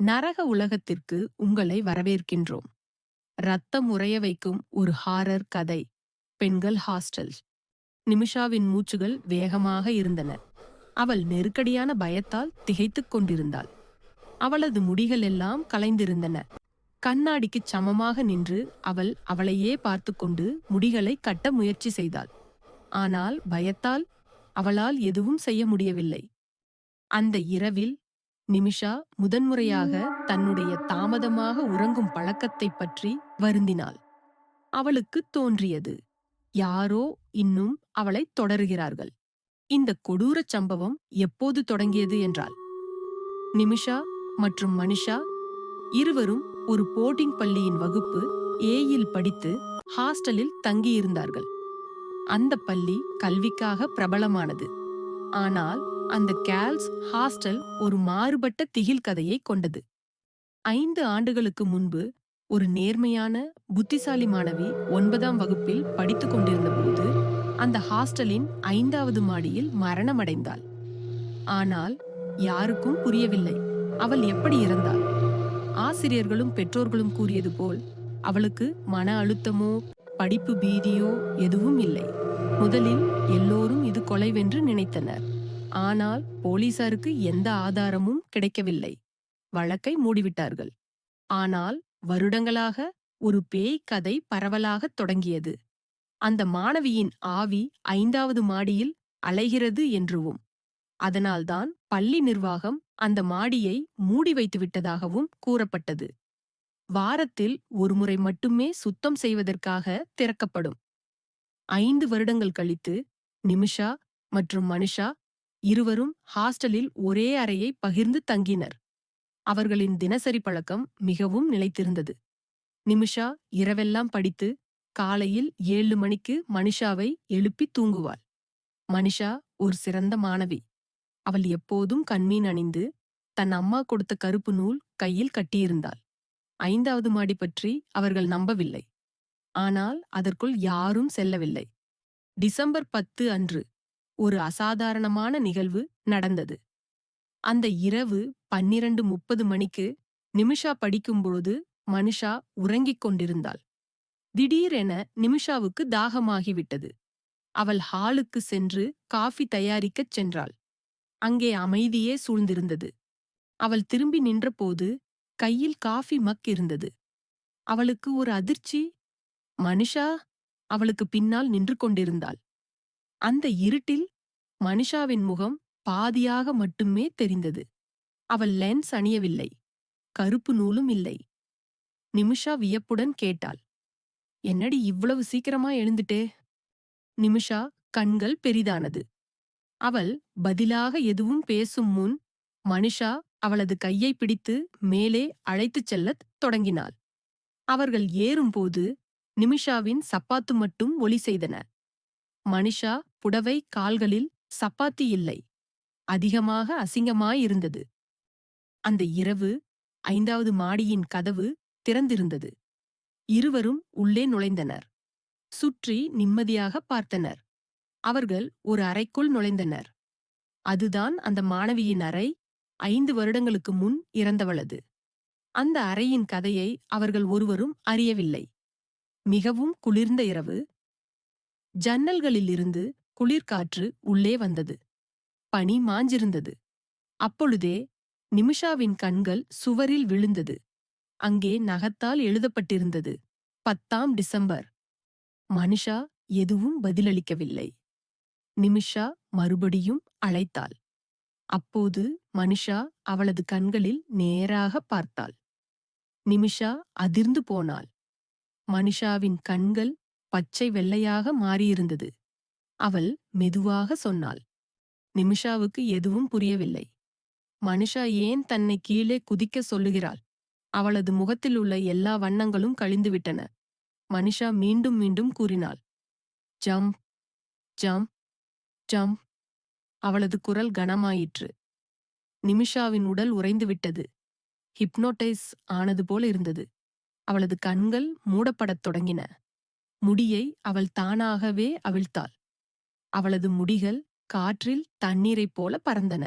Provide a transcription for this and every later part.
நரக உலகத்திற்கு உங்களை வரவேற்கின்றோம். ரத்தம் உறைய வைக்கும் ஒரு ஹாரர் கதை. பெண்கள் ஹாஸ்டல் நிமிஷாவின் மூச்சுகள் வேகமாக இருந்தன. அவள் நெருக்கடியான பயத்தால் திகைத்துக் கொண்டிருந்தாள். அவளது முடிகள் எல்லாம் கலைந்திருந்தன. கண்ணாடிக்கு சமமாக நின்று அவள் அவளையே பார்த்து கொண்டு முடிகளை கட்ட முயற்சி செய்தாள். ஆனால் பயத்தால் அவளால் எதுவும் செய்ய முடியவில்லை. அந்த இரவில் நிமிஷா முதன்முறையாக தன்னுடைய தாமதமாக உறங்கும் பழக்கத்தைப் பற்றி வருந்தினாள். அவளுக்கு தோன்றியது யாரோ இன்னும் அவளை தொடருகிறார்கள். இந்த கொடூரச் சம்பவம் எப்போது தொடங்கியது என்றாள். நிமிஷா மற்றும் மனிஷா இருவரும் ஒரு போர்டிங் பள்ளியின் வகுப்பு ஏயில் படித்து ஹாஸ்டலில் தங்கியிருந்தார்கள். அந்த பள்ளி கல்விக்காக பிரபலமானது. ஆனால் அந்த கேல்ஸ் ஹாஸ்டல் ஒரு மாறுபட்ட திகில் கதையை கொண்டது. ஐந்து ஆண்டுகளுக்கு முன்பு ஒரு நேர்மையான புத்திசாலி மாணவி ஒன்பதாம் வகுப்பில் படித்துக் கொண்டிருந்த போது அந்த ஹாஸ்டலின் ஐந்தாவது மாடியில் மரணமடைந்தாள். ஆனால் யாருக்கும் புரியவில்லை. அவள் எப்படி இறந்தாள்? ஆசிரியர்களும் பெற்றோர்களும் கூறியது போல் அவளுக்கு மன அழுத்தமோ படிப்பு பீதியோ எதுவும் இல்லை. முதலில் எல்லோரும் இது கொலைவென்று நினைத்தனர். ஆனால் போலீசாருக்கு எந்த ஆதாரமும் கிடைக்கவில்லை. வழக்கை மூடிவிட்டார்கள். ஆனால் வருடங்களாக ஒரு பேய் கதை பரவலாகத் தொடங்கியது. அந்த மாணவியின் ஆவி ஐந்தாவது மாடியில் அலைகிறது என்றுவும் அதனால்தான் பள்ளி நிர்வாகம் அந்த மாடியை மூடி வைத்துவிட்டதாகவும் கூறப்பட்டது. வாரத்தில் ஒருமுறை மட்டுமே சுத்தம் செய்வதற்காக திறக்கப்படும். ஐந்து வருடங்கள் கழித்து நிமிஷா மற்றும் மனுஷா இருவரும் ஹாஸ்டலில் ஒரே அறையை பகிர்ந்து தங்கினர். அவர்களின் தினசரி பழக்கம் மிகவும் நிலைத்திருந்தது. நிமிஷா இரவெல்லாம் படித்து காலையில் ஏழு மணிக்கு மனிஷாவை எழுப்பி தூங்குவாள். மனிஷா ஒரு சிறந்த மாணவி. அவள் எப்போதும் கண்மீன் அணிந்து தன் அம்மா கொடுத்த கருப்பு நூல் கையில் கட்டியிருந்தாள். ஐந்தாவது மாடி பற்றி அவர்கள் நம்பவில்லை. ஆனால் அதற்குள் யாரும் செல்லவில்லை. டிசம்பர் பத்து அன்று ஒரு அசாதாரணமான நிகழ்வு நடந்தது. அந்த இரவு பன்னிரண்டு முப்பது மணிக்கு நிமிஷா படிக்கும்பொழுது மனுஷா உறங்கிக் கொண்டிருந்தாள். திடீரென நிமிஷாவுக்கு தாகமாகிவிட்டது. அவள் ஹாலுக்கு சென்று காஃபி தயாரிக்கச் சென்றாள். அங்கே அமைதியே சூழ்ந்திருந்தது. அவள் திரும்பி நின்றபோது கையில் காஃபி மக் இருந்தது. அவளுக்கு ஒரு அதிர்ச்சி. மனுஷா! அவளுக்கு பின்னால் நின்று கொண்டிருந்தாள். அந்த இருட்டில் மனிஷாவின் முகம் பாதியாக மட்டுமே தெரிந்தது. அவள் லென்ஸ் அணியவில்லை. கருப்பு நூலும் இல்லை. நிமிஷா வியப்புடன் கேட்டாள். என்னடி இவ்வளவு சீக்கிரமா எழுந்துட்டே? நிமிஷா கண்கள் பெரிதானது. அவள் பதிலாக எதுவும் பேசும் முன் மனிஷா அவளது கையை பிடித்து மேலே அழைத்துச் செல்லத் தொடங்கினாள். அவர்கள் ஏறும்போது நிமிஷாவின் சப்பாத்து மட்டும் ஒலி செய்தன. மனிஷா புடவை கால்களில் சப்பாத்தி இல்லை. அதிகமாக அசிங்கமாயிருந்தது. அந்த இரவு ஐந்தாவது மாடியின் கதவு திறந்திருந்தது. இருவரும் உள்ளே நுழைந்தனர். சுற்றி நிம்மதியாக பார்த்தனர். அவர்கள் ஒரு அறைக்குள் நுழைந்தனர். அதுதான் அந்த மாணவியின் அறை ஐந்து வருடங்களுக்கு முன் இறந்தவளது. அந்த அறையின் கதையை அவர்கள் ஒருவரும் அறியவில்லை. மிகவும் குளிர்ந்த இரவு. ஜன்னல்களிலிருந்து குளிர்காற்று உள்ளே வந்தது. பனி மாஞ்சிருந்தது. அப்பொழுதே நிமிஷாவின் கண்கள் சுவரில் விழுந்தது. அங்கே நகத்தால் எழுதப்பட்டிருந்தது பத்தாம் டிசம்பர். மனிஷா எதுவும் பதிலளிக்கவில்லை. நிமிஷா மறுபடியும் அழைத்தாள். அப்போது மனிஷா அவளது கண்களில் நேராக பார்த்தாள். நிமிஷா அதிர்ந்து போனாள். மனிஷாவின் கண்கள் பச்சை வெள்ளையாக மாறியிருந்தது. அவள் மெதுவாக சொன்னாள் நிமிஷாவுக்கு எதுவும் புரியவில்லை. மனுஷா ஏன் தன்னை கீழே குதிக்க சொல்லுகிறாள்? அவளது முகத்தில் உள்ள எல்லா வண்ணங்களும் கழிந்துவிட்டன. மனிஷா மீண்டும் மீண்டும் கூறினாள் ஜம்ப் ஜம்ப் ஜம்ப். அவளது குரல் கனமாயிற்று. நிமிஷாவின் உடல் உறைந்துவிட்டது. ஹிப்னோட்டைஸ் ஆனது போல இருந்தது. அவளது கண்கள் மூடப்படத் தொடங்கின. முடியை அவள் தானாகவே அவிழ்த்தாள். அவளது முடிகள் காற்றில் தண்ணீரைப் போல பறந்தன.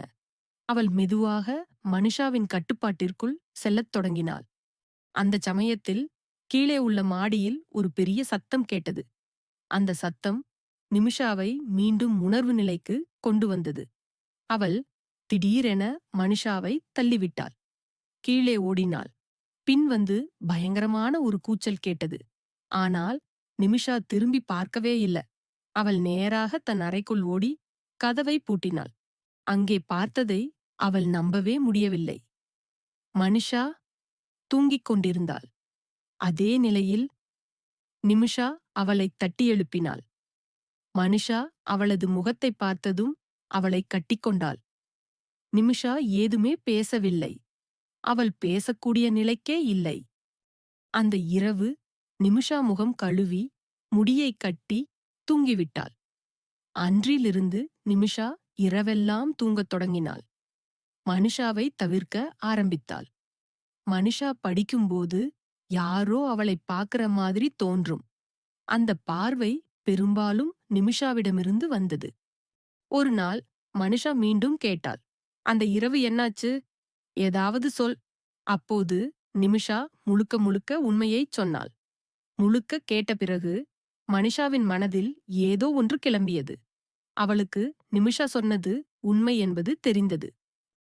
அவள் மெதுவாக மனுஷாவின் கட்டுப்பாட்டிற்குள் செல்லத் தொடங்கினாள். அந்த சமயத்தில் கீழே உள்ள மாடியில் ஒரு பெரிய சத்தம் கேட்டது. அந்த சத்தம் நிமிஷாவை மீண்டும் உணர்வு நிலைக்கு கொண்டு வந்தது. அவள் திடீரென மனுஷாவை தள்ளிவிட்டாள். கீழே ஓடினாள். பின் வந்து பயங்கரமான ஒரு கூச்சல் கேட்டது. ஆனால் நிமிஷா திரும்பி பார்க்கவே இல்ல. அவள் நேராக தன் அறைக்குள் ஓடி கதவை பூட்டினாள். அங்கே பார்த்ததை அவள் நம்பவே முடியவில்லை. மனுஷா தூங்கிக் கொண்டிருந்தாள். அதே நிலையில் நிமிஷா அவளைத் தட்டி எழுப்பினாள். மனுஷா அவளது முகத்தை பார்த்ததும் அவளை கட்டிக்கொண்டாள் நிமிஷா ஏதுமே பேசவில்லை. அவள் பேசக்கூடிய நிலைக்கே இல்லை. அந்த இரவு நிமிஷா முகம் கழுவி முடியை கட்டி தூங்கிவிட்டாள். அன்றிலிருந்து நிமிஷா இரவெல்லாம் தூங்கத் தொடங்கினாள். மனுஷாவை தவிர்க்க ஆரம்பித்தாள். மனுஷா படிக்கும்போது யாரோ அவளை பார்க்கிற மாதிரி தோன்றும். அந்த பார்வை பெரும்பாலும் நிமிஷாவிடமிருந்து வந்தது. ஒரு நாள் மனுஷா மீண்டும் கேட்டாள். அந்த இரவு என்னாச்சு? ஏதாவது சொல். அப்போது நிமிஷா முழுக்க முழுக்க உண்மையைச் சொன்னாள். முழுக்க கேட்ட பிறகு மனிஷாவின் மனதில் ஏதோ ஒன்று கிளம்பியது. அவளுக்கு நிமிஷா சொன்னது உண்மை என்பது தெரிந்தது.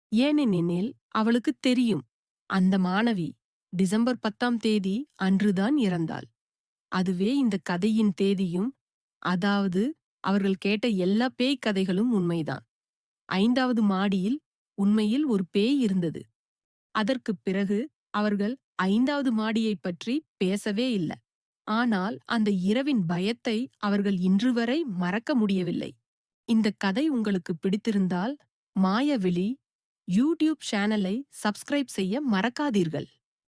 ஏனெனில் அவளுக்கு தெரியும் அந்த மாணவி டிசம்பர் பத்தாம் தேதி அன்றுதான் இறந்தாள். அதுவே இந்த கதையின் தேதியும் அதாவது அவர்கள் கேட்ட எல்லா பேய் கதைகளும் உண்மைதான். ஐந்தாவது மாடியில் உண்மையில் ஒரு பேய் இருந்தது. அதற்குப் பிறகு அவர்கள் ஐந்தாவது மாடியைப் பற்றி பேசவே இல்ல. ஆனால் அந்த இரவின் பயத்தை அவர்கள் இன்று வரை மறக்க முடியவில்லை. இந்த கதை உங்களுக்கு பிடித்திருந்தால் மாயவிழி யூடியூப் சேனலை சப்ஸ்கிரைப் செய்ய மறக்காதீர்கள்.